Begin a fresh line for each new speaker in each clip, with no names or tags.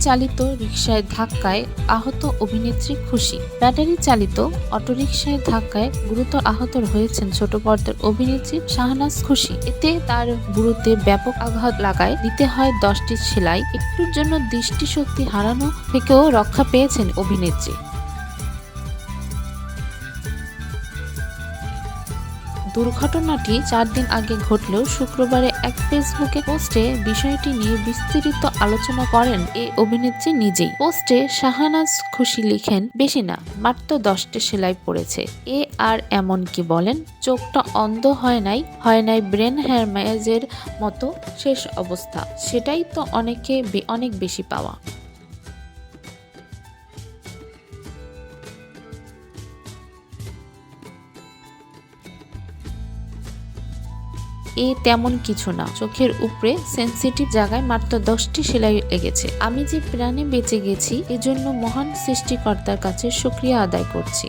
চালিত রিকশায় ধাক্কায় আহত অভিনেত্রী খুশি। ব্যাটারি চালিত অটোরিকশায় ধাক্কায় গুরুতর আহত হয়েছেন ছোট পর্দার অভিনেত্রী শাহনাজ খুশি। এতে তার বুড়োতে ব্যাপক আঘাত লাগায়। দিতে হয় দশটি সেলাই। একটুর জন্য দৃষ্টিশক্তি হারানো থেকেও রক্ষা পেয়েছেন অভিনেত্রী। দুর্ঘটনাটি চার দিন আগে ঘটলেও শুক্রবারে এক ফেসবুকে পোস্টে বিষয়টি নিয়ে বিস্তৃত আলোচনা করেন এই অভিনেত্রী নিজেই। পোস্টে শাহানাজ খুশি লিখেন, বেশি না, মাত্র দশটা সেলাই পড়েছে। এ আর এমন কি বলেন? চোখটা অন্ধ হয় নাই হয় নাই ব্রেন হ্যারম্যাজের মতো, শেষ অবস্থা। সেটাই তো অনেকে অনেক বেশি পাওয়া। এ তেমন কিছু না। চোখের উপরে সেন্সিটিভ জায়গায় মাত্র দশটি সেলাই লেগেছে। আমি যে প্রাণে বেঁচে গেছি, এজন্য মহান সৃষ্টিকর্তার কাছে শুক্রিয়া আদায় করছি।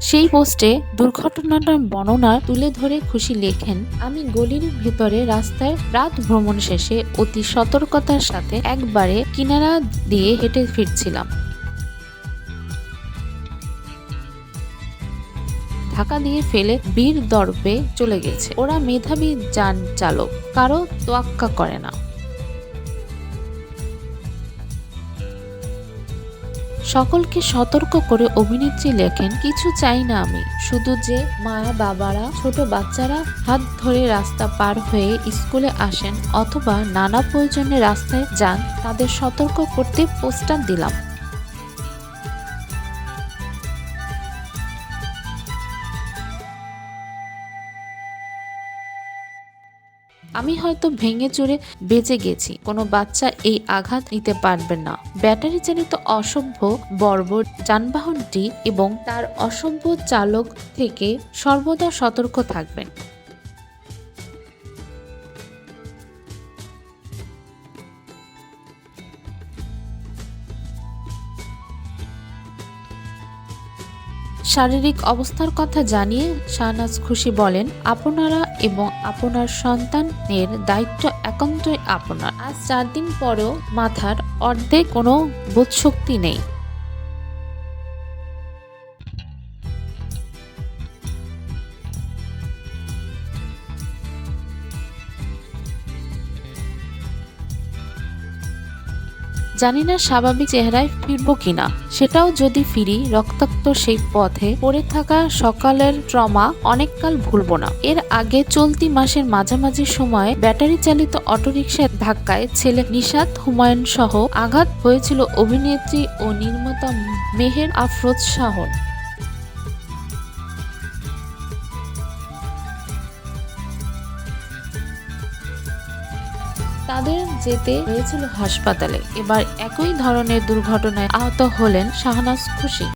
সেই পোস্টে দুর্ঘটনাটার বর্ণনা তুলে ধরে খুশি লেখেন, আমি গলির ভেতরে রাস্তায় রাত ভ্রমণ শেষে অতি সতর্কতার সাথে একবারে কিনারা দিয়ে হেঁটে ফিরছিলাম। ধাক্কা দিয়ে ফেলে বীর দর্পে চলে গেছে। ওরা মেধাবী যান চালক, কারও তোয়াক্কা করে না। সকলকে সতর্ক করে অভিনেত্রী লেখেন, কিছু চাই না আমি। শুধু যে মা বাবারা, ছোট বাচ্চারা হাত ধরে রাস্তা পার হয়ে স্কুলে আসেন অথবা নানা প্রয়োজনে রাস্তায় যান, তাদের সতর্ক করতে পোস্টার দিলাম। আমি হয়তো ভেঙে চুরে বেঁচে গেছি। কোনো বাচ্চা এই আঘাত নিতে পারবে না। ব্যাটারি চালিত অসভ্য বর্বর যানবাহনটি এবং তার অসভ্য চালক থেকে সর্বদা সতর্ক থাকবেন। শারীরিক অবস্থার কথা জানিয়ে শাহনাজ খুশি বলেন, আপনারা এবং আপনার সন্তানের দায়িত্ব একান্তই আপনার। আজ চার দিন পরেও মাথার অর্ধেক কোনো বোধশক্তি নেই। জানি না স্বাভাবিক চেহারায় ফিরবো কিনা। সেটাও যদি ফিরি, রক্তাক্ত সেই পথে পড়ে থাকা সকালের ট্রমা অনেককাল ভুলবো না। এর আগে চলতি মাসের মাঝামাঝি সময়ে ব্যাটারি চালিত অটোরিকশার ধাক্কায় ছেলে নিশাত হুমায়ুন সহ আঘাত হয়েছিল অভিনেত্রী ও নির্মাতা মেহের আফরোজ শাহর। তাদের যেতে হয়েছিল হাসপাতালে। এবার একই ধরনের দুর্ঘটনায় আহত হলেন শাহনাজ খুশি।